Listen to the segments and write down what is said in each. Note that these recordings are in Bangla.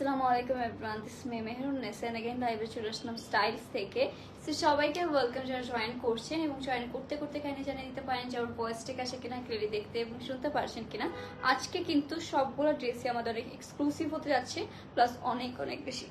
আসসালামু আলাইকুম everyone this me Mehrun Nesa again লাইভে চলে আসলাম স্টাইলস থেকে। সো সবাইকে ওয়েলকাম যারা জয়েন করছেন এবং জয়েন করতে করতে কানে জানিয়ে দিতে পারেন যে ওর ভয়েস ঠিক আসে কিনা ক্লিয়ারলি দেখতে এবং শুনতে পারছেন কিনা। আজকে কিন্তু সবগুলো ড্রেসই আমাদের অনেক এক্সক্লুসিভ হতে যাচ্ছে প্লাস অনেক অনেক বেশি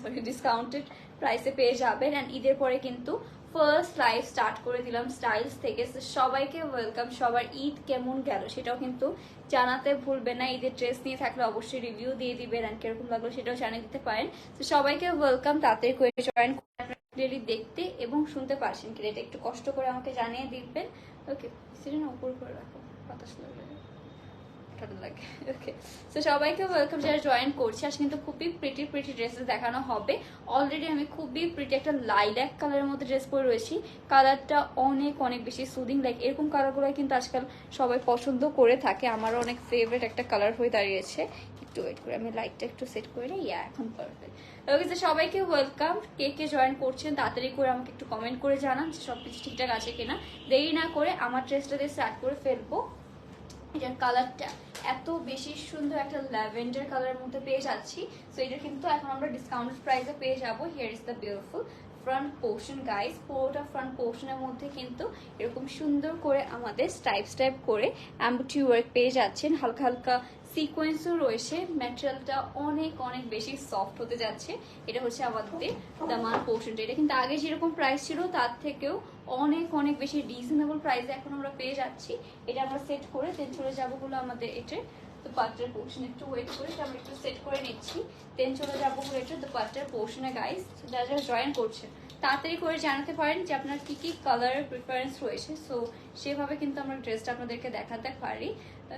সরি ডিসকাউন্টেড প্রাইসে পেয়ে যাবেন। অ্যান্ড ঈদের পরে কিন্তু ফার্স্ট লাইভ স্টার্ট করে দিলাম স্টাইলস থেকে। সবাইকে ওয়েলকাম সবার ঈদ কেমন গেল সেটাও কিন্তু জানাতে ভুলবেন না। ঈদের ড্রেস নিয়ে থাকলে অবশ্যই রিভিউ দিয়ে দিবেন অ্যান্ড কীরকম লাগল সেটাও জানিয়ে দিতে পারেন। তো সবাইকে ওয়েলকাম তাড়াতাড়ি করে জয়েন ক্লিয়ারলি দেখতে এবং শুনতে পারছেন কি এটা একটু কষ্ট করে আমাকে জানিয়ে দিবেন। ওকে সেটা উপর করে রাখো। বাতাস লাগবে। ঠান্ডা লাগে? ওকে সো সবাইকে ওয়েলকাম যারা জয়েন করছে আজ কিন্তু খুবই প্রিটি প্রিটি ড্রেসেস দেখানো হবে। অলরেডি আমি খুবই প্রিটি একটা লাইল্যাক কালারের মধ্যে ড্রেস পরে রয়েছি। কালারটা অনেক অনেক বেশি সুদিং লাইক এরকম কালারগুলো কিন্তু আজকাল সবাই পছন্দ করে থাকে। আমারও অনেক ফেভারিট একটা কালার হয়ে দাঁড়িয়েছে। একটু ওয়েট করে, আমি লাইটটা একটু সেট করে নিই। ইয়া এখন পারফেক্ট ওকে তো সবাইকে ওয়েলকাম কে কে জয়েন করছেন, তাড়াতাড়ি করে আমাকে একটু কমেন্ট করে জানান যে সব কিছু ঠিকঠাক আছে কিনা। দেরি না করে আমার ড্রেসটা দিয়ে স্টার্ট করে ফেলব। এটার কালারটা এত বেশি সুন্দর একটা ল্যাভেন্ডার কালারের মধ্যে পেয়ে যাচ্ছি। সো এটা কিন্তু এখন আমরা ডিসকাউন্ট প্রাইসে পেয়ে যাব। Here is the beautiful front portion guys পুরোটা ফ্রন্ট পোর্শনের মধ্যে কিন্তু এরকম সুন্দর করে আমাদের স্টাইপ স্টাইপ করে অ্যাম্বুটি ওয়ার্ক পেয়ে যাচ্ছেন। হালকা হালকা সিকোয়েন্সও রয়েছে। ম্যাটেরিয়ালটা অনেক অনেক বেশি সফট হতে যাচ্ছে। এটা হচ্ছে আমাদের দামান পোর্শনটা এটা কিন্তু আগে যেরকম প্রাইস ছিল, তার থেকেও অনেক অনেক বেশি রিজনেবল প্রাইসে এখন আমরা পেয়ে যাচ্ছি। এটা আমরা সেট করে দেন চলে যাব হলো আমাদের তো পাত্রের পোর্শন একটু ওয়েট করে এটা আমরা একটু সেট করে নিচ্ছি। দেন চলে যাব হলো এটা পাত্রের পোর্শনে গাইস যারা যারা জয়েন করছে, তাড়াতাড়ি করে জানাতে পারেন যে আপনার কী কী কালারের প্রিফারেন্স রয়েছে। সো সেভাবে কিন্তু আমরা ড্রেসটা আপনাদেরকে দেখাতে পারি।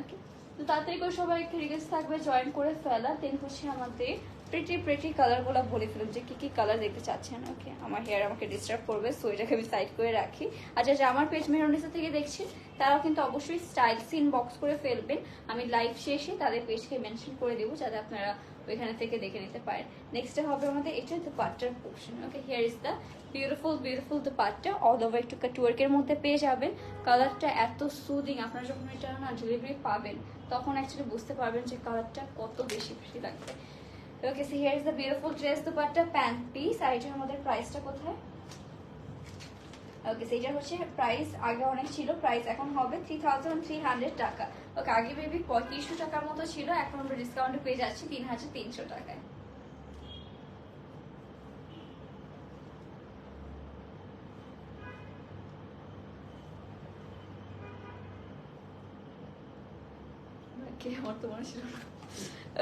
ওকে তো তাড়াতাড়ি করে সবাই একটা রিকোয়েস্ট থাকবে জয়েন করে ফেলা। দেন হচ্ছে আমাদের প্রিটি প্রিটি কালারগুলো বলে ফেলুন যে কি কি কালার দেখতে চাচ্ছেন? ওকে আমার হেয়ার আমাকে ডিস্টার্ব করবে সো এটাকে আমি সাইড করে রাখি। আর যারা আমার পেজ মেরনিসা থেকে দেখছি, তারাও কিন্তু অবশ্যই স্টাইল সিন বক্স করে ফেলবেন। আমি লাইভ শেষে তাদের পেজকে মেনশন করে দেবো, যাতে আপনারা ওইখানে থেকে দেখে নিতে পারেন। নেক্সটে হবে আমাদের, এটা the পার্টার portion okay here is the beautiful beautiful the পার্টটা অল ওভার একটু কাটওয়ার্কের মধ্যে পেয়ে যাবেন। কালারটা এত সুদিং আপনারা যখন এটা না ডেলিভারি পাবেন, তখন অ্যাকচুয়ালি বুঝতে পারবেন যে কালারটা কত বেশি খুশি লাগবে। Okay see here is the beautiful dress dupatta pant piece আর এটার আমাদের প্রাইসটা কোথায়? ওকে সেইটা হচ্ছে প্রাইস আগে অনেক ছিল প্রাইস এখন হবে থ্রি থাউজেন্ড থ্রি হান্ড্রেড টাকা। ওকে আগে বেবি পঁয়ত্রিশশো টাকার মতো ছিল, এখন আমরা ডিসকাউন্টে পেয়ে যাচ্ছি তিন হাজার তিনশো টাকায়। আমার তো মনে ছিল না।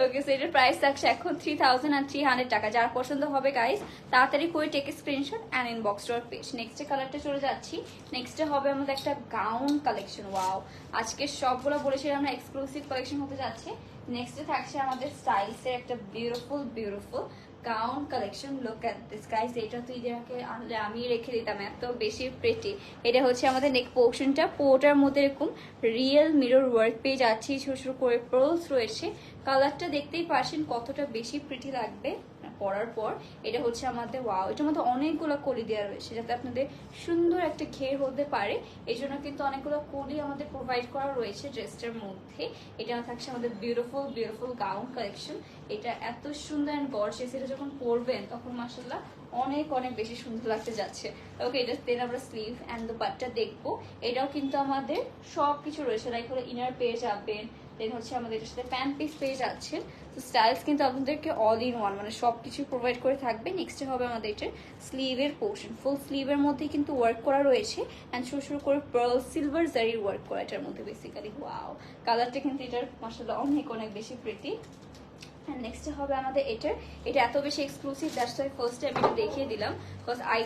ওকে সো এটার প্রাইস থাকছে এখন থ্রি থাউজেন্ড আর থ্রি হান্ড্রেড টাকা। যার পছন্দ হবে গাইস তাড়াতাড়ি করে take screenshot and inbox to page next কালারটা চলে যাচ্ছি। নেক্সটে হবে আমাদের একটা গাউন কালেকশন ওয়াও আজকে সবগুলো বলেছিলাম আমরা এক্সক্লুসিভ কালেকশন হতে যাচ্ছে। নেক্সটে থাকছে আমাদের স্টাইলসের একটা beautiful beautiful gown collection look at this guys এটা তো ঈদেরকে আনলে আমি রেখে দিতাম, এত বেশি প্রেটি এটা হচ্ছে আমাদের নেক পোর্শনটা পোর্টার মধ্যে এরকম রিয়েল মিরর ওয়ার্ক পেয়ে যাচ্ছি। ছোট ছোট করে প্রোলস রয়েছে। কালারটা দেখতেই পারছেন কতটা বেশি প্রিটি লাগবে। পরার পর এটা হচ্ছে আমাদের ওয়াও এটার মধ্যে অনেকগুলো কলি দেওয়া রয়েছে, যাতে আপনাদের সুন্দর একটা ঘের হতে পারে। এই জন্য কিন্তু অনেকগুলো কলি আমাদের প্রোভাইড করা রয়েছে ড্রেসটার মধ্যে। এটা থাকছে আমাদের বিউটিফুল বিউটিফুল গাউন কালেকশন এটা এত সুন্দর অ্যান্ড গর্জিয়াস এটা যখন পরবেন তখন মাসাল্লাহ অনেক অনেক বেশি সুন্দর লাগতে যাচ্ছে। ওকে এটা দেন আমরা স্লিভ অ্যান্ড দ্য পাটটা দেখব। এটাও কিন্তু আমাদের সব কিছু রয়েছে লাইক হলো ইনার পেয়ে যাবেন দেন হচ্ছে আমাদের সাথে প্যান্ট পিস পেয়ে যাচ্ছে তো স্টাইলস কিন্তু আপনাদেরকে অল ইন ওয়ান মানে সব কিছু প্রোভাইড করে থাকবে। নেক্সটে হবে আমাদের এটার স্লিভের পোর্শন ফুল স্লিভের মধ্যে কিন্তু ওয়ার্ক করা রয়েছে। অ্যান্ড শুরু শুরু করে পার্ল সিলভার জারির ওয়ার্ক করা এটার মধ্যে বেসিক্যালি ওয়াও কালারটা কিন্তু এটার মাসাল্লাহ অনেক অনেক বেশি প্রিটি নেক্সট হবে আমাদের এটার। এটা এত বেশি exclusive that's why first time এটা দেখিয়ে দিলাম। বিকজ আই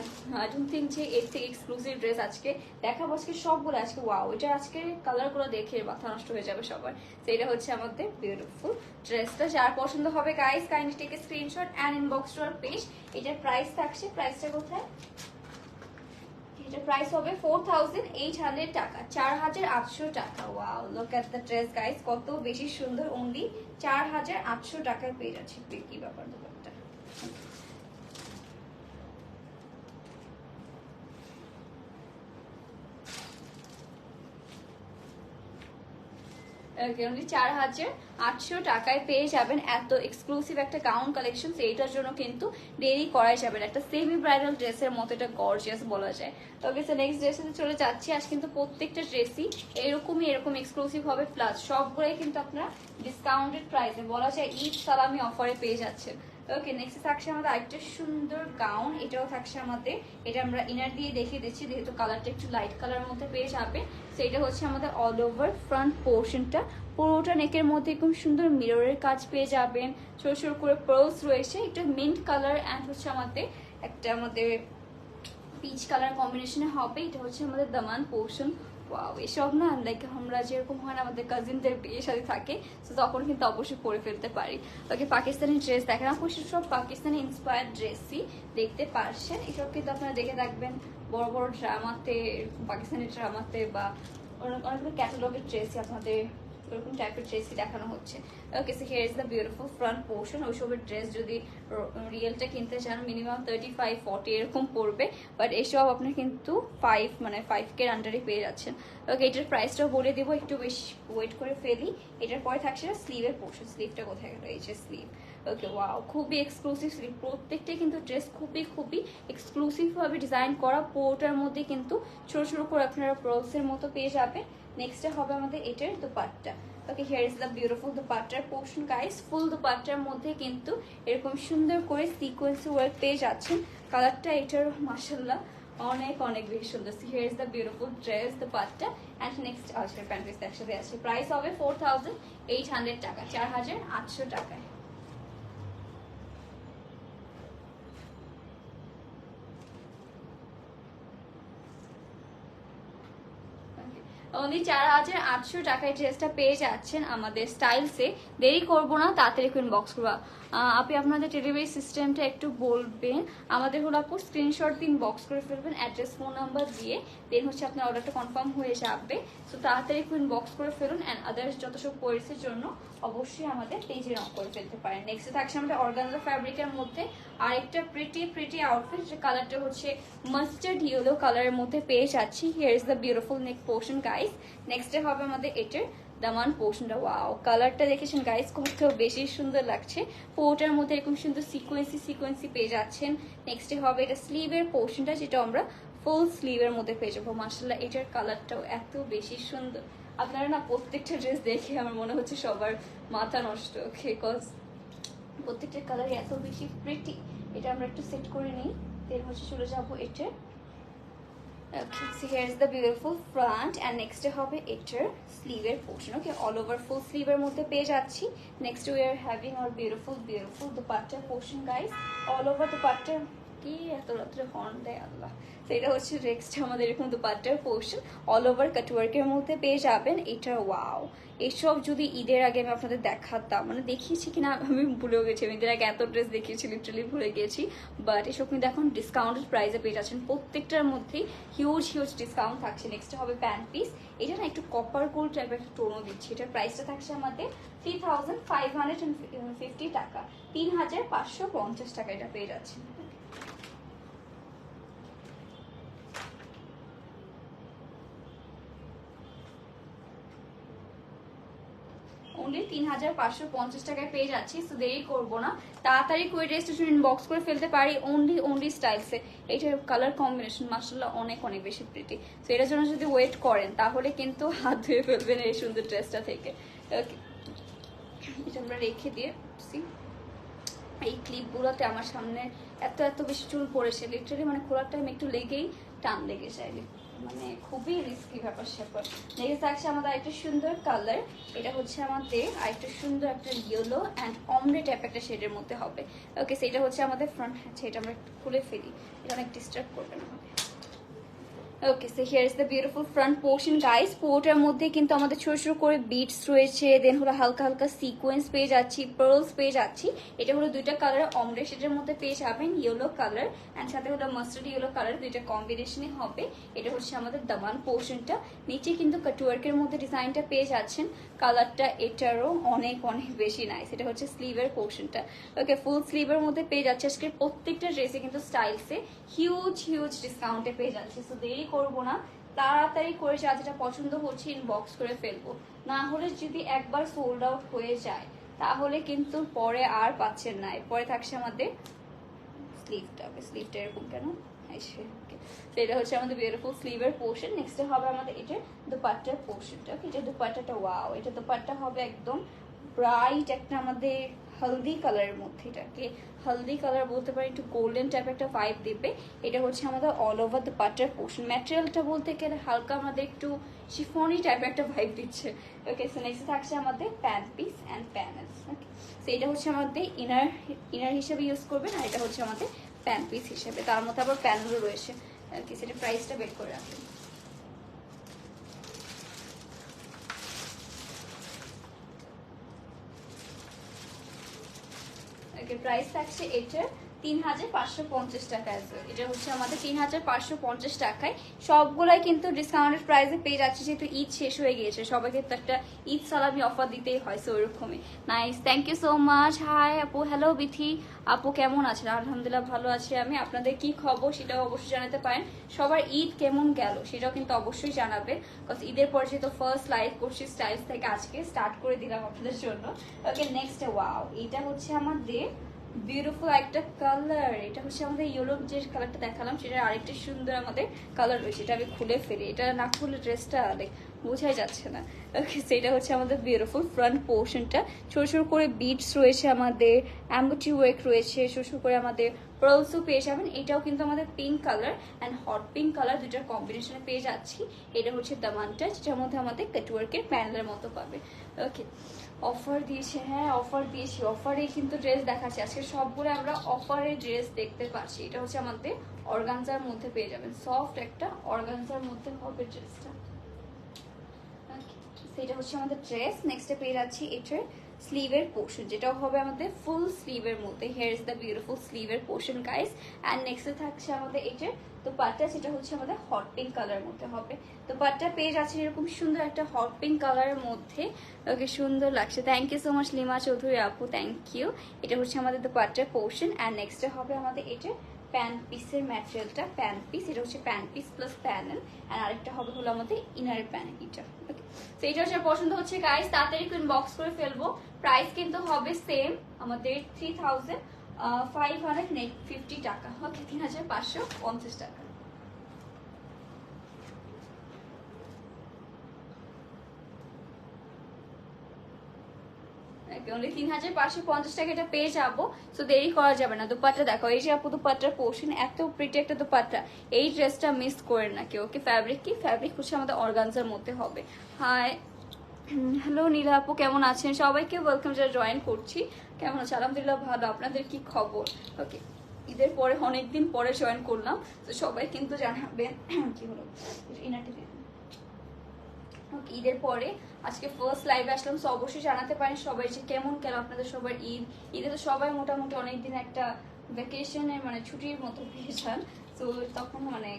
ডোন্ট থিঙ্ক যে এর থেকে এক্সক্লুসিভ ড্রেস আজকে দেখাবো। আজকে সবগুলো, আজকে ওয়াও এটা আজকে কালারগুলো দেখে মাথা নষ্ট হয়ে যাবে সবার। তো এটা হচ্ছে আমাদের বিউটিফুল ড্রেসটা যার পছন্দ হবে guys kindly take screenshot and inbox to R page এটার প্রাইস থাকছে প্রাইসটা কোথায়? এটা প্রাইস হবে ফোর থাউজেন্ড এইট হান্ড্রেড টাকা, চার হাজার আটশো টাকা। Wow look at the dress guys কত বেশি সুন্দর। অনলি চার হাজার আটশো টাকায় পেয়ে যাচ্ছে। কি ব্যাপার, ব্যাপারটা। অনলি চার হাজার আটশো টাকায় পেয়ে যাবেন। এত এক্সক্লুসিভ একটা গাউন কালেকশন এইটার জন্য কিন্তু দেরি করাই যাবে একটা সেমি ব্রাইডাল ড্রেসের মতো, এটা গর্জিয়াস বলা যায়। তবে সে নেক্সট ড্রেসে চলে যাচ্ছি, আজ কিন্তু প্রত্যেকটা ড্রেসই এরকমই, এরকম এক্সক্লুসিভ হবে। প্লাস সবগুলোই কিন্তু আপনারা ডিসকাউন্টেড প্রাইসে বলা যায় ঈদ সালামি অফারে পেয়ে যাচ্ছেন। ওকে নেক্সট থাকছে আমাদের আরেকটা সুন্দর গাউন এটাও থাকছে আমাদের। এটা আমরা ইনার দিয়ে দেখিয়ে দিচ্ছি, যেহেতু কালারটা একটু লাইট কালার মধ্যে পেয়ে যাবে। এটা হচ্ছে আমাদের অল ওভার ফ্রন্ট পোর্শনটা পুরোটা নেকের মধ্যে খুব সুন্দর মিররের কাজ পেয়ে যাবেন। ছোট ছোট করে পার্লস রয়েছে। একটা মিন্ট কালার অ্যান্ড হচ্ছে আমাদের একটা আমাদের পিচ কালার কম্বিনেশনে হবে। এটা হচ্ছে আমাদের দামান পোর্শন ওয়াও এসব না লাইক আমরা যেরকম হয় না, আমাদের কাজিনদের বিয়ে সাথে থাকে তো তখন কিন্তু অবশ্যই পরে ফেলতে পারি। ওকে পাকিস্তানি ড্রেস দেখেন অবশ্যই সব পাকিস্তানি ইন্সপায়ার্ড ড্রেসই দেখতে পারছেন। এসব কিন্তু আপনারা দেখে থাকবেন, বড় বড় ড্রামাতে পাকিস্তানি ড্রামাতে বা অনেক, অনেকগুলো ক্যাটালগের ড্রেসই আপনাদের এরকম টাইপের ড্রেসই দেখানো হচ্ছে। Okay so here is the beautiful front portion ওই সবের ড্রেস যদি রিয়েলটা কিনতে চান মিনিমাম থার্টি ফাইভ ফর্টি এরকম পড়বে। বাট এসব আপনার কিন্তু ফাইভ মানে ফাইভ কের আন্ডারে পেয়ে যাচ্ছেন। ওকে এটার প্রাইসটাও বলে দেবো, একটু বেশি ওয়েট করে ফেলি। এটার পরে থাকছে স্লিভের পোর্শন স্লিভটা কোথায় গেল? এই যে স্লিভ ওকে ওয়াও খুবই এক্সক্লুসিভ স্লিভ প্রত্যেকটাই কিন্তু ড্রেস খুবই খুবই এক্সক্লুসিভভাবে ডিজাইন করা পোর্টার মধ্যে কিন্তু ছোট ছোট করে আপনারা প্রলসের মতো পেয়ে যাবেন। নেক্সটে হবে আমাদের এটার dupatta. Okay here is the beautiful দুপাট্টার portion guys full দুপাট্টার মধ্যে কিন্তু এরকম সুন্দর করে সিকোয়েন্স ওয়ার্ক পেয়ে যাচ্ছেন। কালারটা এটার মাসাল্লাহ অনেক অনেক বেশি সুন্দর। Here is the beautiful dress the পাটটা অ্যান্ড নেক্সট আজকের প্যান্ট পিস একসাথে আছে। প্রাইস হবে ফোর থাউজেন্ড এইট হান্ড্রেড টাকা, চার হাজার আটশো টাকায়। অনলি চার হাজার আটশো টাকায় ড্রেসটা পেয়ে যাচ্ছেন আমাদের স্টাইলসে। দেরি করব না, তাড়াতাড়ি করে বক্স করবা। আপনি আপনাদের ডেলিভারি সিস্টেমটা একটু বলবেন। আমাদের হলো আপু স্ক্রিনশট দিন বক্স করে ফেলবেন অ্যাড্রেস ফোন নাম্বার দিয়ে। দেন হচ্ছে আপনার অর্ডারটা কনফার্ম হয়ে যাবে। সো তাড়াতাড়ি কুইন বক্স করে ফেলুন অ্যান্ড আদার্স যত সব কোয়ারিসের জন্য অবশ্যই আমাদের পেজে রং করে ফেলতে পারেন। নেক্সট থাকছে আমাদের অর্গানজা ফ্যাব্রিকের মধ্যে আরেকটা প্রিটি প্রিটি আউটফিট কালারটা হচ্ছে মাস্টার্ড ইয়েলো কালারের মধ্যে পেয়ে যাচ্ছি। Here is the beautiful neck portion guys নেক্সটে হবে আমাদের এটার দামান পোর্শনটা ওয়াও কালারটা দেখেছেন গাইস কত বেশি সুন্দর লাগছে। পোর্টার মধ্যে এরকম সুন্দর সিকোয়েন্সি সিকোয়েন্সি পেয়ে যাচ্ছেন। নেক্সটে হবে এটা স্লিভের পোর্শনটা যেটা আমরা ফুল স্লিভের মধ্যে পেয়ে যাব। মার্শাল্লাহ এটার কালারটাও এত বেশি সুন্দর। আপনারা না প্রত্যেকটা ড্রেস দেখে আমার মনে হচ্ছে সবার মাথা নষ্ট ওকে কজ প্রত্যেকটা কালারই এত বেশি প্রিটি এটা আমরা একটু সেট করে নিই। দেন হচ্ছে চলে যাব এটার Okay, so here's the beautiful front and next হবে এটার স্লিভের portion okay all over full স্লিভের মধ্যে পেয়ে যাচ্ছি। Next we are having are beautiful beautiful dupatta portion guys all over dupatta কি এত রাত্রে হর্ন দেয় আল্লাহ। এটা হচ্ছে নেক্সট আমাদের এরকম দুপাট্টার পোর্শন অল ওভার কাটওয়ার্কের মধ্যে পেয়ে যাবেন। এটা ওয়াও এসব যদি ঈদের আগে আমি আপনাদের দেখাতাম মানে দেখিয়েছি কিনা আমি ভুলেও গেছি। আমি ঈদের আগে এত ড্রেস দেখিয়েছি লিটারালি ভুলে গেছি। বাট এসব কিন্তু এখন ডিসকাউন্টেড প্রাইসে পেয়ে যাচ্ছেন। প্রত্যেকটার মধ্যেই হিউজ হিউজ ডিসকাউন্ট থাকছে। নেক্সট হবে প্যান্ট পিস এটা না একটু কপার গোল্ড টাইপের একটা টোনও দিচ্ছি। এটার প্রাইসটা থাকছে আমাদের three thousand five hundred fifty টাকা। তিন হাজার পাঁচশো পঞ্চাশ টাকা এটা পেয়ে যাচ্ছেন। অনলি তিন হাজার পাঁচশো পঞ্চাশ টাকায় পেয়ে যাচ্ছি তো দেরি করব না। তাড়াতাড়ি করে ড্রেসটা বক্স করে ফেলতে পারি অনলি অনলি স্টাইলসে এইটার কালার কম্বিনেশন মার্শাল্লাহ অনেক অনেক বেশি প্রিটি তো এটার জন্য যদি ওয়েট করেন, তাহলে কিন্তু হাত ধুয়ে ফেলবেন এই সুন্দর ড্রেসটা থেকে। এটা আমরা রেখে দিয়ে? এই ক্লিপগুলোতে আমার সামনে এত এত বেশি চুল পড়েছে। লিটারালি মানে খোলার টাইম একটু লেগেই টান লেগে যায়। মানে খুবই রিস্কি ব্যাপার স্যাপার। দেখে থাকছে আমাদের আরেকটা সুন্দর কালার এটা হচ্ছে আমাদের আরেকটা সুন্দর একটা ইয়েলো অ্যান্ড অমরে টাইপ একটা শেডের মধ্যে হবে। ওকে সেটা হচ্ছে আমাদের ফ্রন্ট হ্যাঁ সেটা আমরা একটু খুলে ফেলি। এটা অনেক ডিস্টার্ব করবে না okay so here is the beautiful front portion guys porter মধ্যে কিন্তু আমাদের ছোট ছোট করে বিটস রয়েছে দেন হলো হালকা হালকা সিকোয়েন্স পেয়ে যাচ্ছি পার্লস পেয়ে যাচ্ছি। এটা হলো দুইটা কালার অমরে শেডের মধ্যে পেয়ে যাবেন ইয়েলো কালার অ্যান্ড সাথে হলো মাস্টার্ড ইয়েলো কালার দুইটা কম্বিনেশনে হবে। এটা হচ্ছে আমাদের দামান পোর্শনটা নিচে কিন্তু কাটওয়ার্কের মধ্যে ডিজাইনটা পেয়ে যাচ্ছেন। কালারটা এটারও অনেক অনেক বেশি নাইস এটা হচ্ছে স্লিভের পোর্শনটা ওকে ফুল স্লিভের মধ্যে পেয়ে যাচ্ছে। আজকে প্রত্যেকটা ড্রেসে কিন্তু স্টাইলসে হিউজ হিউজ ডিসকাউন্টে পেয়ে যাচ্ছে। সো দেরি করব না, তাড়াতাড়ি করে যা যেটা পছন্দ হচ্ছে ইনবক্স করে ফেলব। না হলে যদি একবার সোল্ড আউট হয়ে যায়, তাহলে কিন্তু পরে আর পাচ্ছেন না। এরপরে থাকছে আমাদের স্লিভটা স্লিভটা এরকম কেন? এটা হচ্ছে আমাদের বিউটিফুল স্লিভের পোর্শন নেক্সট হবে আমাদের এটা দুপাট্টার পোর্শনটা এটা দুপাট্টাটা ওয়াও এটা দুপাট্টা হবে একদম ব্রাইট একটা আমাদের হলদি কালারের মধ্যে এটাকে। হলদি কালার বলতে পারি একটু গোল্ডেন টাইপ একটা ভাইব দেবে। এটা হচ্ছে আমাদের অল ওভার দ্য পাটার পোর্শন ম্যাটেরিয়ালটা বলতে গেলে হালকা আমাদের একটু শিফনি টাইপ একটা ভাইব দিচ্ছে। ওকে সো নেক্সট থাকছে আমাদের pant piece and panels okay so এটা হচ্ছে আমাদের ইনার ইনার হিসেবে ইউজ করবেন আর এটা হচ্ছে আমাদের প্যান্ট পিস হিসেবে। তার মধ্যে আবার প্যানেলও রয়েছে। ওকে সেটা প্রাইসটা বের করে রাখবেন। ওকে প্রাইস থাকছে এটার তিন হাজার পাঁচশো পঞ্চাশ টাকা আছে। এটা হচ্ছে আমাদের তিন হাজার পাঁচশো পঞ্চাশ টাকায়। সবগুলাই কিন্তু পেয়ে যাচ্ছে, যেহেতু ঈদ শেষ হয়ে গিয়েছে। একটা ঈদ অফার দিতেই হয় so nice thank you so much আপু হ্যালো বিথি। আপু, কেমন আছেন? আলহামদুলিল্লাহ ভালো আছি আমি। আপনাদের কি খবর? সেটাও অবশ্যই জানাতে পারেন। সবার ঈদ কেমন গেল সেটাও কিন্তু অবশ্যই জানাবে ঈদের পর যেহেতু ফার্স্ট লাইভ করছি স্টাইলস থেকে আজকে স্টার্ট করে দিলাম আপনাদের জন্য। ওকে নেক্সট ওয়াও এটা হচ্ছে আমাদের বিউটিফুল একটা কালার এটা হচ্ছে আমাদের ইউরোপ যে কালারটা দেখালাম, সেটা আরেকটা সুন্দর আমাদের কালার রয়েছে এটা আমি খুলে ফেলি। এটা না খুলে ড্রেসটা লাইক বোঝাই যাচ্ছে না। ওকে সেটা হচ্ছে আমাদের বিউটিফুল ফ্রন্ট পোর্শনটা ছোট ছোট করে বিটস রয়েছে আমাদের অ্যাম্বুটি ওয়েক রয়েছে ছোট করে আমাদের পার্লসও পেয়ে যাবেন। এটাও কিন্তু আমাদের pink colour and hot pink colour দুটার কম্বিনেশনে পেয়ে যাচ্ছি। এটা হচ্ছে দামানটা যেটার মধ্যে আমাদের কাটওয়ার্কের প্যানেলের মতো পাবে। ওকে অফার দিয়েছে হ্যাঁ অফার দিয়েছি অফারে কিন্তু ড্রেস দেখাচ্ছি। আজকে সবগুলো আমরা অফারে ড্রেস দেখতে পাচ্ছি। এটা হচ্ছে আমাদের অর্গানজার মধ্যে পেয়ে যাবেন। সফট একটা অর্গানজার মধ্যে হবে ড্রেসটা সেটা হচ্ছে আমাদের ড্রেস নেক্সটে পেয়ে যাচ্ছি এটার স্লিভের পোর্শন যেটাও হবে আমাদের ফুল স্লিভের মধ্যে। হেয়ার ইজ দ্য বিউটিফুল স্লিভের পোর্শন গাইস অ্যান্ড নেক্সটে থাকছে আমাদের এটার তো পাটটা সেটা হচ্ছে আমাদের হট পিঙ্ক কালারের মধ্যে হবে। তো পাটটা পেয়ে যাচ্ছে এরকম সুন্দর একটা হট পিঙ্ক কালারের মধ্যে। ওকে সুন্দর লাগছে। Thank you so much Lima Chowdhury আপু থ্যাংক ইউ এটা হচ্ছে আমাদের তো পাটটার পোর্শন অ্যান্ড নেক্সটে হবে আমাদের এটা প্যান পিসের ম্যাটেরিয়ালটা প্যান পিস এটা হচ্ছে pant piece plus panel and আরেকটা হবে হলো আমাদের ইনারের প্যানেল এটা তো এটা হচ্ছে পছন্দ হচ্ছে গাইস তাড়াতাড়ি বক্স করে ফেলব। প্রাইস কিন্তু হবে সেম আমাদের three thousand five hundred fifty টাকা। ওকে তিন হাজার পাঁচশো পঞ্চাশ টাকা। অনলি তিন হাজার পাঁচশো পঞ্চাশ টাকা এটা পেয়ে যাব। তো দেরি করা যাবে না। দুপাট্টা দেখো, এই যে আপু দুপাট্টার পোর্শন এত প্রিটি একটা দুপাট্টা। এই ড্রেসটা মিস করে না কেউ। ওকে ফ্যাব্রিক কি? ফ্যাব্রিক হচ্ছে আমাদের অর্গানজার মধ্যে হবে। হাই হ্যালো নীলা আপু, কেমন আছেন? সবাইকে ওয়েলকাম যারা জয়েন করছি। কেমন আছে? আলহামদুলিল্লাহ ভালো। আপনাদের কি খবর? ওকে ঈদের পরে অনেকদিন পরে জয়েন করলাম। তো সবাই কিন্তু জানাবেন, কি হলো? ইনারটি ঈদের পরে আজকে ফার্স্ট লাইভে আসলাম। তো অবশ্যই জানাতে পারেন সবাই যে কেমন গেল আপনাদের সবার ঈদ। ঈদে তো সবাই মোটামুটি অনেকদিন একটা ভ্যাকেশনের মানে ছুটির মতো পেয়ে যান তো তখন মানে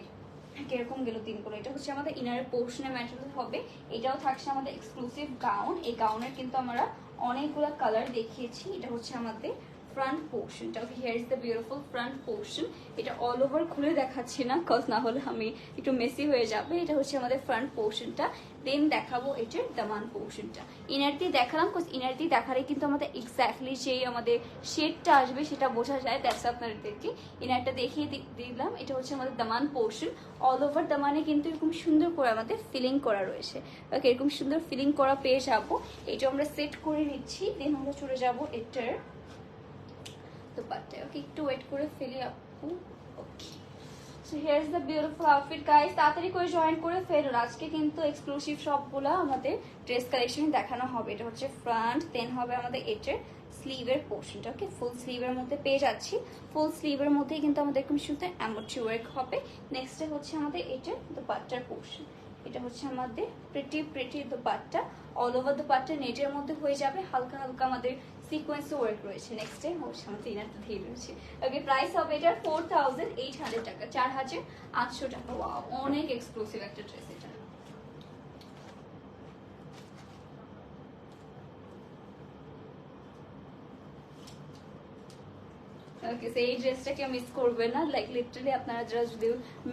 কীরকম গেল দিনগুলো? এটা হচ্ছে আমাদের ইনারের পোর্শনের ম্যাটেরিয়াল হবে। এটাও থাকছে আমাদের এক্সক্লুসিভ গাউন এই গাউনের কিন্তু আমরা অনেকগুলো কালার দেখিয়েছি। এটা হচ্ছে আমাদের ফ্রন্ট পোর্শনটা okay here is the beautiful front portion এটা অল ওভার খুলে দেখাচ্ছি না কজ না হলে আমি একটু মেসি হয়ে যাবে। এটা হচ্ছে আমাদের ফ্রন্ট পোর্শনটা দেন দেখাবো এটার দামান পোর্শনটা ইনার দিয়ে দেখালাম কজ ইনার দিয়ে দেখালে কিন্তু আমাদের এক্স্যাক্টলি যেই আমাদের শেডটা আসবে সেটা বোঝা যায়। দ্যাটস আপনাদেরকে। ইনারটা দেখিয়ে দিলাম। এটা হচ্ছে আমাদের দামান পোর্শন অল ওভার দামানে কিন্তু এরকম সুন্দর করে আমাদের ফিলিং করা রয়েছে। ওকে এরকম সুন্দর ফিলিং করা পেয়ে যাব। এটা আমরা সেট করে নিচ্ছি। দেন আমরা চলে যাব এটার দুপাট্টায় ওকে একটু ওয়েট করে ফেলি আপু। Okay so here is the beautiful outfit guys তাড়াতাড়ি করে জয়েন করে ফেলুন আজকে কিন্তু এক্সক্লুসিভ সবগুলো আমাদের ড্রেস কালেকশন দেখানো হবে। এটা হচ্ছে ফ্রন্ট দেন হবে আমাদের এটার স্লিভের পোর্শনটা ওকে ফুল স্লিভের মধ্যে পেয়ে যাচ্ছি। ফুল স্লিভের মধ্যেই কিন্তু আমাদের এরকম সুন্দর অ্যামোটি ওয়ার্ক হবে নেক্সটে হচ্ছে আমাদের এটা দোপাট্টার পোর্শন এটা হচ্ছে আমাদের pretty pretty dupatta. All over dupatta নেটের মধ্যে হয়ে যাবে। হালকা হালকা আমাদের সিকোয়েন্স ওয়ার্ক রয়েছে। নেক্সট টাইম ওর সামনে ইনারটা দিয়ে রয়েছে। ওকে প্রাইস হবে এটার ফোর থাউজেন্ড এইট হান্ড্রেড টাকা। চার হাজার আটশো টাকা। ওয়াও অনেক এক্সক্লুসিভ একটা ড্রেস এটা ওকে এই ড্রেসটা কেউ মিস করবে না? লাইক লিটারালি আপনারা যারা যদি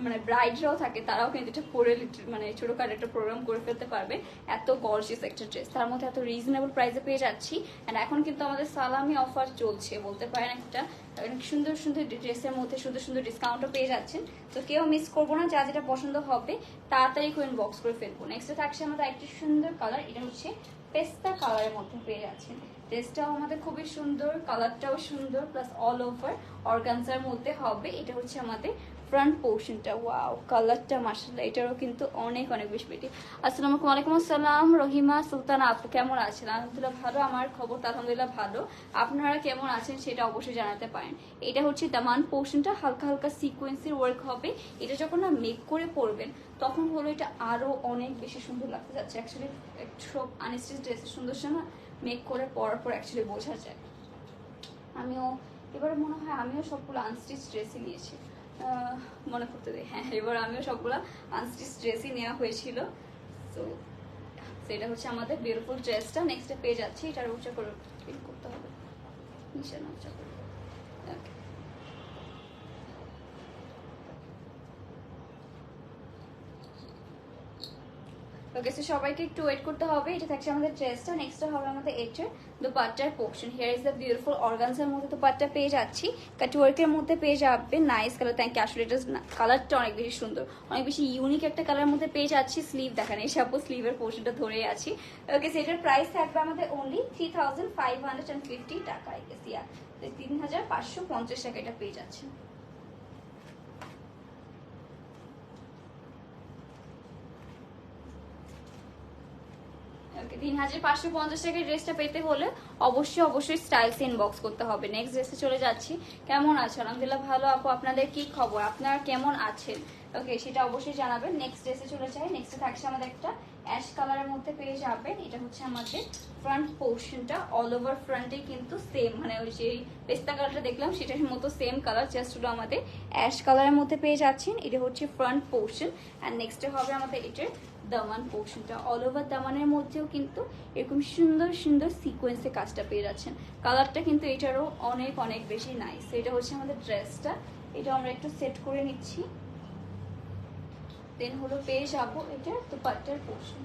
মানে ব্রাইডরাও থাকে, তারাও কিন্তু এটা পরে মানে ছোটখাটো একটা প্রোগ্রাম করে ফেলতে পারবে। এত গর্জিয়াস একটা ড্রেস তার মধ্যে এত রিজনেবল প্রাইসে পেয়ে যাচ্ছি। অ্যান্ড এখন কিন্তু আমাদের সালামি অফার চলছে, বলতে পারেন একটা অনেক সুন্দর সুন্দর ড্রেসের মধ্যে সুন্দর সুন্দর ডিসকাউন্টও পেয়ে যাচ্ছেন। তো কেউ মিস করব না, যা যেটা পছন্দ হবে, তাড়াতাড়ি করে বক্স করে ফেলব। নেক্সটে থাকছে আমাদের একটি সুন্দর কালার এটা হচ্ছে পেস্তা কালারের মধ্যে পেয়ে যাচ্ছেন। ড্রেসটাও আমাদের খুবই সুন্দর কালারটাও সুন্দর প্লাস অল ওভার অর্গানজার মধ্যে হবে। এটা হচ্ছে আমাদের ফ্রন্ট পোর্শনটা ওয়াও কালারটা মাসাল্লাহ এটারও কিন্তু অনেক অনেক বেশি বেটি আসসালামু আলাইকুম আসসালাম। রহিমা, সুলতানা, আপু, কেমন আছেন? আলহামদুলিল্লাহ ভালো, আমার খবর আলহামদুলিল্লাহ ভালো। আপনারা কেমন আছেন সেটা অবশ্যই জানাতে পারেন। এটা হচ্ছে দামান পোর্শনটা হালকা হালকা সিকোয়েন্সের ওয়ার্ক হবে। এটা যখন না মেক করে পরবেন, তখন হলো এটা আরও অনেক বেশি সুন্দর লাগতে যাচ্ছে। অ্যাকচুয়ালি সব আনস্টিচ ড্রেসের সুন্দর না মেক করে পরার পর অ্যাকচুয়ালি বোঝা যায়। আমিও, এবার মনে হয় আমিও সবগুলো আনস্টিচ ড্রেসই নিয়েছি। মনে করতে দিই হ্যাঁ এবার আমিও সবগুলো আনস্টিচ ড্রেসই নেওয়া হয়েছিল। তো সেটা হচ্ছে আমাদের বিউটিফুল ড্রেসটা নেক্সটে পেয়ে যাচ্ছি, এটার উঁচা করে করতে হবে। নিশানা উঁচা করে। ওকে সো সবাইকে একটু ওয়েট করতে হবে। এটা থাকছে আমাদের ড্রেসটা নেক্সট হবে আমাদের এটার দোপাট্টার portion here is the beautiful অর্গানসার মধ্যে দোপাট্টা পেয়ে যাচ্ছি। কাটওয়ার্কের মধ্যে পেয়ে যাবে। নাইস কালার থ্যাংক ইউ আসলে এটা কালারটা অনেক বেশি সুন্দর। অনেক বেশি ইউনিক একটা কালার মধ্যে পেয়ে যাচ্ছি। স্লিভ দেখান, এই সাপোজ স্লিভের পোর্শনটা ধরে আছি। ওকে সেটার প্রাইস থাকবে আমাদের only three thousand five hundred and fifty টাকা আই গেস ইয়া তিন হাজার পাঁচশো পঞ্চাশ টাকা এটা পেয়ে যাচ্ছে। তিন হাজার পাঁচশো পঞ্চাশ টাকার ড্রেসটা পেতে হলে অবশ্যই অবশ্যই স্টাইলস ইনবক্স করতে হবে। নেক্সট ড্রেসে চলে যাচ্ছি। কেমন আছেন আলহামদুলিল্লাহ ভালো। আপু, আপনাদের কি খবর? আপনারা কেমন আছেন? ওকে সেটা অবশ্যই জানাবেন। নেক্সট ড্রেসে চলে যাই। নেক্সটে থাকছে আমাদের একটা অ্যাশ কালারের মধ্যে পেয়ে যাবেন। এটা হচ্ছে আমাদের ফ্রন্ট পোর্শনটা অল ওভার ফ্রন্টে কিন্তু সেম মানে ওই যে পেস্তা কালারটা দেখলাম, সেটার মতো সেম কালার জাস্ট হলো আমাদের অ্যাশ কালারের মধ্যে পেয়ে যাচ্ছেন। এটা হচ্ছে ফ্রন্ট পোর্শন অ্যান্ড নেক্সটে হবে আমাদের এটার দামান পোর্শনটা অল ওভার দামানের মধ্যেও কিন্তু এরকম সুন্দর সুন্দর সিকোয়েন্সে কাজটা পেয়ে যাচ্ছেন। কালারটা কিন্তু এটারও অনেক অনেক বেশি নাইস এটা হচ্ছে আমাদের ড্রেসটা এটা আমরা একটু সেট করে নিচ্ছি। দেন হলো পেয়ে যাব এটা দুপাট্টার পোর্শন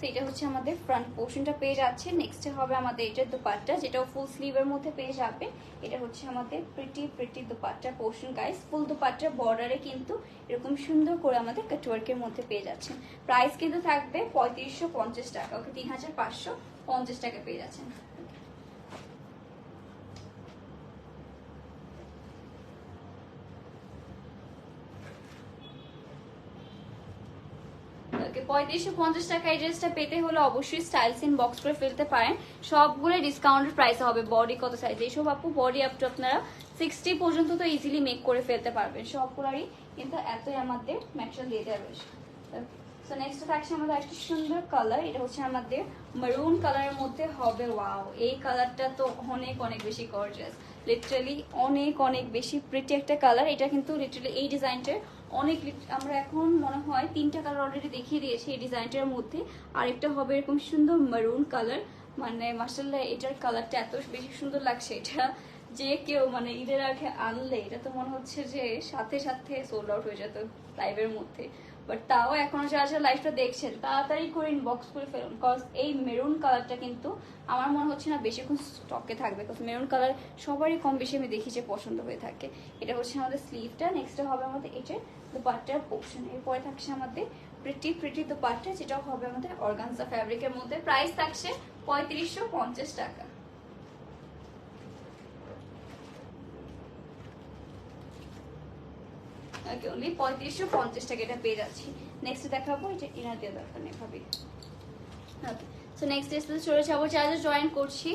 সেটা হচ্ছে আমাদের ফ্রন্ট পোর্শনটা পেয়ে যাচ্ছে। নেক্সটে হবে আমাদের এটার দুপাট্টা, যেটাও ফুল স্লিভের মধ্যে পেয়ে যাবে। এটা হচ্ছে আমাদের pretty pretty dupatta portion guys full দুপাট্টার বর্ডারে কিন্তু এরকম সুন্দর করে আমাদের কাটওয়ার্কের মধ্যে পেয়ে যাচ্ছে প্রাইস কিন্তু থাকবে পঁয়ত্রিশশো পঞ্চাশ টাকা, ওকে তিন হাজার পাঁচশো পঞ্চাশ টাকা পেয়ে যাচ্ছেন। ওকে পঁয়ত্রিশশো পঞ্চাশ টাকা এই ড্রেসটা পেতে হলে অবশ্যই স্টাইলস ইন বক্স করে ফেলতে পারেন। সবগুলো ডিসকাউন্টের প্রাইস হবে। বডি কত সাইজ এইসব আপু বডি আপ টু আপনারা সিক্সটি পর্যন্ত তো ইজিলি মেক করে ফেলতে পারবেন। সবগুলোরই কিন্তু এতই আমাদের ম্যাটেরিয়াল দিয়ে রয়েছে। সো নেক্সট থাকছে আমাদের একটা সুন্দর কালার এটা হচ্ছে আমাদের মারুন কালারের মধ্যে হবে। ওয়াও এই কালারটা তো অনেক অনেক বেশি গর্জাস লিটারালি অনেক অনেক বেশি প্রিটি একটা কালার এটা কিন্তু লিটারালি এই ডিজাইনটার অনেক আমরা এখন মনে হয় তিনটা কালার অলরেডি দেখিয়ে দিয়েছি এই ডিজাইনটার মধ্যে। আরেকটা হবে এরকম সুন্দর মারুন কালার মানে মার্শাল্লাহ এটার কালারটা এত বেশি সুন্দর লাগছে, এটা যে কেউ মানে ঈদের আগে আনলে, এটা তো মনে হচ্ছে যে সাথে সাথে সোল্ড আউট হয়ে যেত লাইভের মধ্যে। বাট তাও এখনও যারা যারা লাইভটা দেখছেন, তাড়াতাড়ি করে ইনবক্স করে ফেলুন। কজ এই মেরুন কালারটা কিন্তু আমার মনে হচ্ছে না বেশিক্ষণ স্টকে থাকবে। কজ মেরুন কালার সবারই কম বেশি আমি দেখি যে পছন্দ হয়ে থাকে। এটা হচ্ছে আমাদের স্লিভটা নেক্সটে হবে আমাদের এটার দুপাট্টার পোর্শন এরপরে থাকছে আমাদের প্রিটি প্রিটি দুপাট্টা যেটা হবে আমাদের অর্গানজা ফ্যাব্রিকের মধ্যে। প্রাইস থাকছে পঁয়ত্রিশশো পঞ্চাশ টাকা। ওকে অনলি পঁয়ত্রিশশো পঞ্চাশ টাকা এটা পেয়ে যাচ্ছি। নেক্সট দেখাবো, এটা ইনার দিয়ে দরকার নেই ভাবি। ওকে সো নেক্সট ডেসতে চলে যাব যারা জয়েন করছি।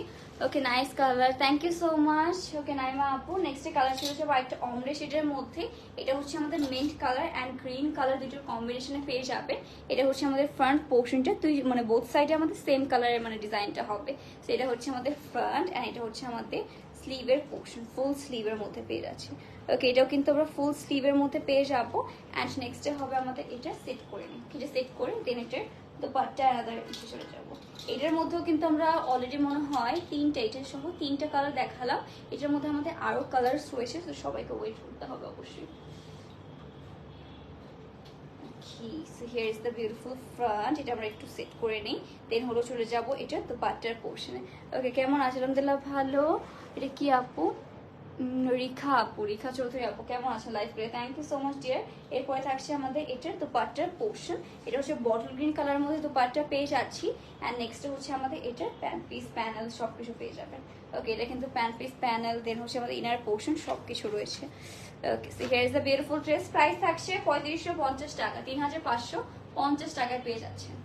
Okay nice colour thank you so much okay Naima আপু নেক্সট কালার চলে যাব একটা অমরে শেডের মধ্যে। এটা হচ্ছে আমাদের mint colour and green colour দুটোর কম্বিনেশনে পেয়ে যাবে। এটা হচ্ছে আমাদের ফ্রন্ট পোর্শনটা তুই মানে বোথ সাইডে আমাদের সেম কালারের মানে ডিজাইনটা হবে। সো এটা হচ্ছে আমাদের ফ্রন্ট অ্যান্ড এটা হচ্ছে আমাদের স্লিভের পোর্শন ফুল স্লিভের মধ্যে পেয়ে যাচ্ছি। ওকে এটাও কিন্তু আমরা ফুল স্লিভের মধ্যে পেয়ে যাব। অ্যান্ড নেক্সটে হবে আমাদের এটা সেট করে নিই। এটা সেট করে দেন এটার দোপাট্টা আলাদা ইসে চলে যাব। এটার মধ্যেও কিন্তু আমরা অলরেডি মনে হয় তিনটা এটার সহ তিনটা কালার দেখালাম। এটার মধ্যে আমাদের আরও কালার রয়েছে, তো সবাইকে ওয়েট করতে হবে অবশ্যই। Okay, so here is the beautiful front. এটা আমরা একটু সেট করে নিই। দেন হলো চলে যাব এটা তো বাটার পোর্শনে ওকে কেমন আছে? আলহামদুলিল্লাহ ভালো। এটা কি আপু? রিখা আপু রিখা চৌধুরী আপু কেমন আছেন লাইফ করে thank you so much dear এরপরে থাকছে আমাদের এটার বাটার পোর্শন এটা হচ্ছে বটল গ্রিন কালারের মধ্যে তো বাটটা পেয়ে যাচ্ছি। অ্যান্ড নেক্সট হচ্ছে আমাদের এটার প্যান পিস প্যানেল সব কিছু পেয়ে যাবেন। ওকে এটা কিন্তু প্যান পিস প্যানেল দেন হচ্ছে আমাদের ইনার পোর্শন সব কিছু রয়েছে। Okay so here is the beautiful dress price থাকছে পঁয়ত্রিশশো পঞ্চাশ টাকা, তিন হাজার পাঁচশো পঞ্চাশ টাকায় পেয়ে যাচ্ছেন।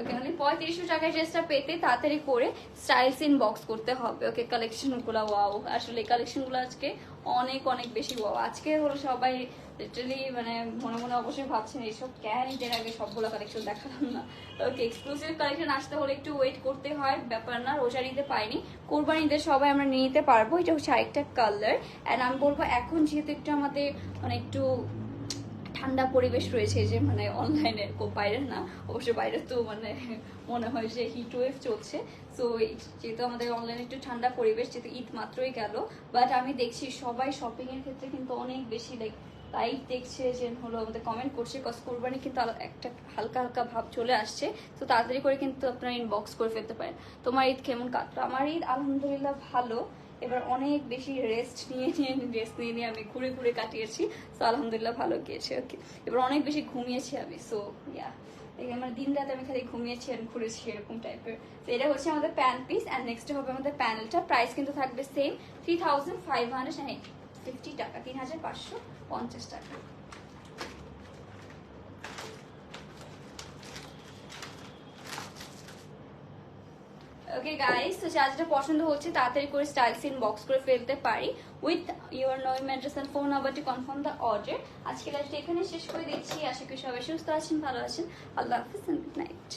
ওকে মানে পঁয়ত্রিশশো টাকায় ড্রেসটা পেতে তাড়াতাড়ি করে স্টাইলস ইনবক্স করতে হবে। ওকে কালেকশনগুলো ওয়াও আসলে কালেকশনগুলো আজকে অনেক অনেক বেশি ওয়াও আজকে হলো সবাই লিটারালি মানে মনে মনে অবশ্যই ভাবছেন, এইসব ক্যান ঈদের আগে সবগুলো কালেকশন দেখালাম না। ওকে এক্সক্লুসিভ কালেকশন আসতে হলে একটু ওয়েট করতে হয়, ব্যাপার না, রোজা নিতে পাইনি। কোরবানি ঈদের সবাই আমরা নিয়ে নিতে পারব। এটা হচ্ছে আরেকটা কালার অ্যান্ড আমি বলব, এখন যেহেতু একটু আমাদের মানে একটু ঠান্ডা পরিবেশ রয়েছে যে মানে অনলাইনে বাইরে না, অবশ্য বাইরে তো মানে মনে হয় যে হিট ওয়েভ চলছে। সো যেহেতু আমাদের অনলাইনে একটু ঠান্ডা পরিবেশ, যেহেতু ঈদ মাত্রই গেল বাট আমি দেখছি সবাই শপিংয়ের ক্ষেত্রে কিন্তু অনেক বেশি লাইক লাইক দেখছে যে হলো আমাদের কমেন্ট করছে কস কোরবানি কিন্তু একটা হালকা হালকা ভাব চলে আসছে, তো তাড়াতাড়ি করে কিন্তু আপনারা ইনবক্স করে ফেলতে পারেন। তোমার ঈদ কেমন কাটলো আমার ঈদ আলহামদুলিল্লাহ ভালো। এবার অনেক বেশি রেস্ট নিয়ে নিয়ে রেস্ট নিয়ে নিয়ে আমি ঘুরে ঘুরে কাটিয়েছি, তো আলহামদুলিল্লাহ ভালো গিয়েছে ওকে এবার অনেক বেশি ঘুমিয়েছি আমি সো ইয়া আমার দিন রাত আমি খালি ঘুমিয়েছি আর ঘুরেছি এরকম টাইপের তো এটা হচ্ছে আমাদের প্যান পিস অ্যান্ড নেক্সট হবে আমাদের প্যানেলটা প্রাইস কিন্তু থাকবে same three thousand five hundred fifty টাকা, তিন হাজার পাঁচশো পঞ্চাশ টাকা। ওকে গাইস তো যা যেটা পছন্দ হচ্ছে, তাড়াতাড়ি করে স্টাইলস ইন বক্স করে ফেলতে পারি। With your name address and phone নাম্বারটি কনফার্ম দ্য অর্ডার আজকে লাইফটা এখানে শেষ করে দিচ্ছি। আশা করি সবাই সুস্থ আছেন, ভালো আছেন। আল্লাহ হাফিজ নাইট